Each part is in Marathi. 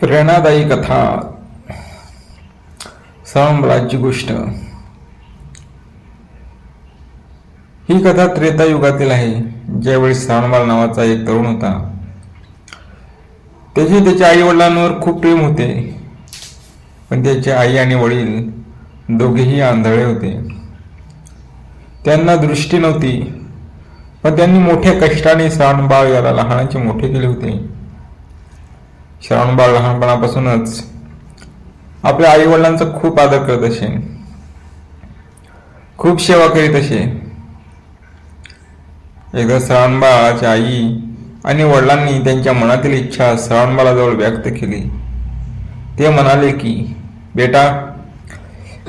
प्रेरणादायी कथा साम्राज्य गोष्ट ही कथा त्रेता युगातील आहे ज्यावेळी सानवाल नावाचा एक तरुण होता. त्याचे त्याच्या आई वडिलांवर खूप प्रेम होते. पण त्याचे आई आणि वडील दोघेही आंधळे होते. त्यांना दृष्टी नव्हती पण त्यांनी मोठ्या कष्टाने सानबाळ याला लहानाचे मोठे केले होते. श्रावणबाळ लहानपणापासूनच. आपल्या आई वडिलांचा खूप आदर करत असे. खूप सेवा करीत असे. एकदा श्रावणबाळाच्या आई आणि वडिलांनी त्यांच्या मनातील इच्छा श्रावणबाळाजवळ व्यक्त केली. ते म्हणाले की बेटा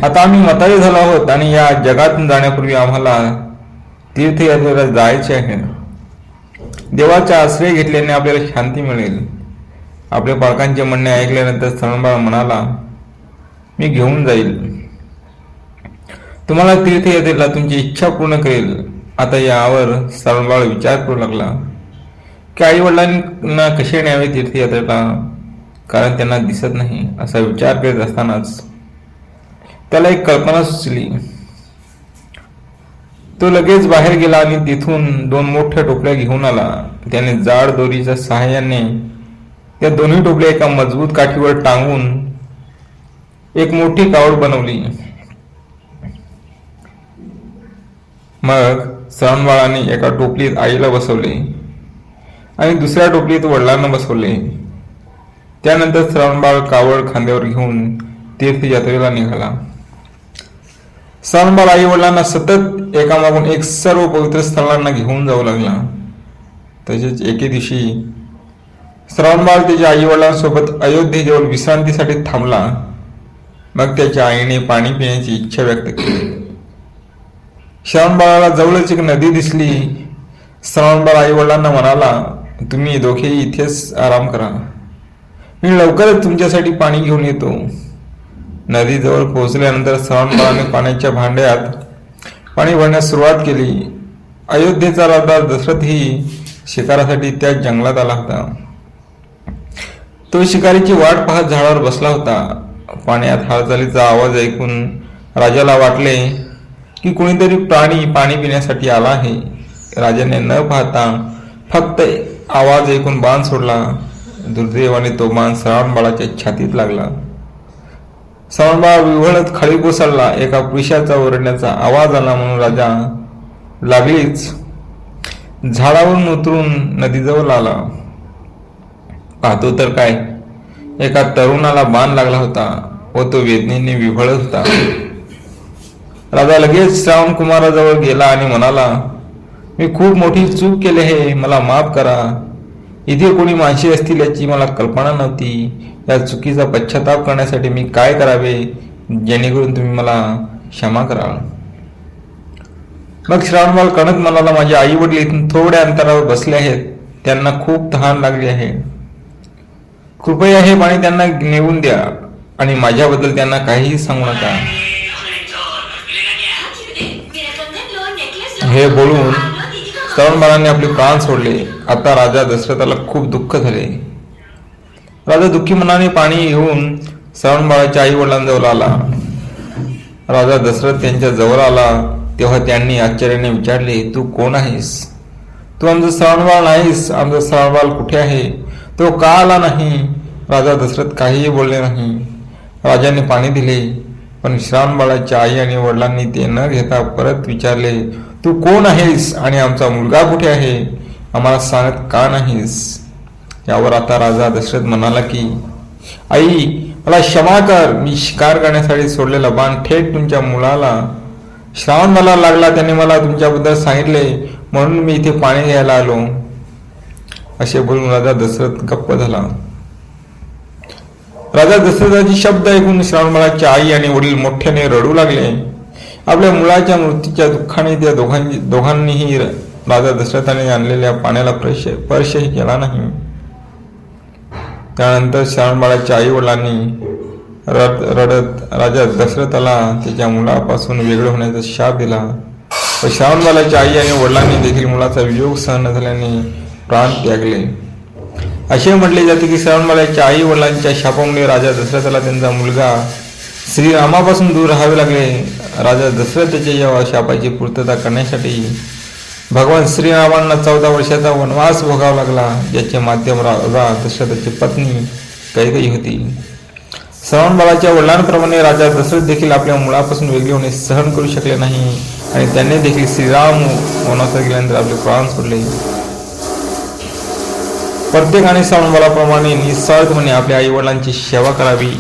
आता आम्ही म्हातारे झालो आहोत आणि या जगातून जाण्यापूर्वी आम्हाला तीर्थयात्रेला जायचे आहे. देवाचा आश्रय घेतल्याने आपल्याला शांती मिळेल. आपल्या पालकांचे म्हणणे ऐकल्यानंतर श्रावणबाळ म्हणाला मी घेऊन जाईल. तुम्हाला तीर्थयात्रेला तुमची इच्छा पूर्ण करेल. आता यावर श्रावणबाळ विचार करू लागला की आई वडिलांना कसे न्यावे तीर्थयात्रेला? कारण त्यांना दिसत नाही असा विचार करीत असतानाच त्याला एक कल्पना सुचली. तो लगेच बाहेर गेला आणि तिथून दोन मोठ्या टोपल्या घेऊन आला. त्याने जाड दोरीच्या सहाय्याने त्या दोन्ही टोपल्या एका मजबूत काठीवर टांगून एक मोठी कावड बनवली. मग श्रावणबाळाने एका टोपलीत आईला बसवले आणि दुसऱ्या टोपलीत वडिलांना बसवले. त्यानंतर श्रावणबाळ कावड खांद्यावर घेऊन तीर्थयात्रेला निघाला. श्रावणबाळ आई वडिलांना सतत एकामागून एक सर्व पवित्र स्थळांना घेऊन जाऊ लागला. तसेच एके दिवशी श्रावणबाळ त्याच्या आई वडिलांसोबत अयोध्येजवळ विश्रांतीसाठी थांबला. मग त्याच्या आईने पाणी पिण्याची इच्छा व्यक्त केली. श्रावणबाळाला जवळच एक नदी दिसली. श्रावणबाळ आई वडिलांना म्हणाला तुम्ही दोघेही इथेच आराम करा. मी लवकरच तुमच्यासाठी पाणी घेऊन येतो. नदीजवळ पोहोचल्यानंतर श्रावणबाळाने पाण्याच्या भांड्यात पाणी भरण्यास सुरुवात केली. अयोध्येचा राजा दशरथही शिकारासाठी त्या जंगलात आला होता. तो शिकारीची वाट पाहत झाडावर बसला होता. पाण्यात हालचालीचा आवाज ऐकून राजाला वाटले की कुणीतरी प्राणी पाणी पिण्यासाठी आला आहे. राजाने न पाहता फक्त आवाज ऐकून बाण सोडला. दुर्दैवाने तो बाण श्रावणबाळाच्या छातीत लागला. श्रावणबाळ विव्हळत खाली कोसळला. एका पुरुषाचा ओरडण्याचा आवाज आला म्हणून राजा लागलीच. झाडावरून उतरून नदीजवळ आला. पाहतो तर काय? एका तरुणाला बाण लागला होता व तो वेदनेने विभळत होता. राजा लगेच श्रावण कुमाराजवळ गेला आणि म्हणाला मी खूप मोठी चूक केली आहे मला माफ करा. इथे कोणी माणशी असतील याची मला कल्पना नव्हती. या चुकीचा पश्चाताप करण्यासाठी मी काय करावे जेणेकरून तुम्ही मला क्षमा कराल. मग श्रावणबाल कणक म्हणाला माझे आई वडील इथून थोड्या अंतरावर बसले आहेत. त्यांना खूप तहान लागली आहे. कृपया हे पाणी त्यांना नेऊन द्या आणि माझ्याबद्दल त्यांना काहीही सांगू नका. हे बोलून श्रवणबाळाने आपले प्राण सोडले. आता राजा दशरथाला खूप दुःख झाले. राजा दुःखी मनाने पाणी येऊन श्रवणबाळाच्या आई वडिलांजवळ आला. राजा दशरथ त्यांच्या जवळ आला. तेव्हा त्यांनी आश्चर्याने विचारले तू कोण आहेस? तू आमचं श्रावणबाळ नाहीस. आमचं श्रावणबाळ कुठे आहे? तो का आला नाही राजा दशरथ काहीही बोलले नाही. राजाने पाणी दिले पण श्रावणबाळाच्या आई आणि वडिलांनी ते न घेता परत विचारले तू कोण आहेस आणि आमचा मुलगा कुठे आहे? आम्हाला सांगत का नाहीस? यावर आता राजा दशरथ म्हणाला की आई मला क्षमा कर. मी शिकार करण्यासाठी सोडलेला बाण थेट तुमच्या मुलाला श्रावण मला लागला त्याने मला तुमच्याबद्दल सांगितले. म्हणून मी इथे पाणी घ्यायला आलो. असे बोलून राजा दशरथ गप्प झाला. राजा दशरथाची शब्द ऐकून श्रावणबाळाची आई आणि वडील मोठ्याने रडू लागले. आपल्या मुलाच्या मृत्यूच्या दुःखाने त्या दोघांनी दोघांनीही राजा दशरथाने आणलेल्या पाण्याला स्पर्शही केला नाही. त्यानंतर श्रावणबाळाच्या आई वडिलांनी रड रडत राजा दशरथाला त्याच्या मुलापासून वेगळं होण्याचा शाप दिला. व श्रावणबाळाच्या आई आणि वडिलांनी देखील मुलाचा वियोग सहन झाल्याने प्राण त्यागले. असे म्हटले जाते की श्रावणबाळाच्या आई वडिलांच्या शापामुळे राजा दशरथाला त्यांचा मुलगा श्रीरामापासून दूर राहावे लागले. राजा दशरथाच्या या शापाची पूर्तता करण्यासाठी भगवान श्रीरामांना चौदा वर्षाचा वनवास भोगावा लागला ज्याचे माध्यम राजा दशरथाची पत्नी कैकई होती. श्रवणबाळाच्या वडिलांप्रमाणे राजा दशरथ देखील आपल्या मुळापासून वेगळे होणे सहन करू शकले नाही आणि त्यांनी देखील श्रीराम वनवासात गेल्यानंतर आपले प्राण सोडले. प्रत्येकाने श्रवणबाळाप्रमाणे निस्वार्थपणे आपल्या आई वडिलांची सेवा करावी.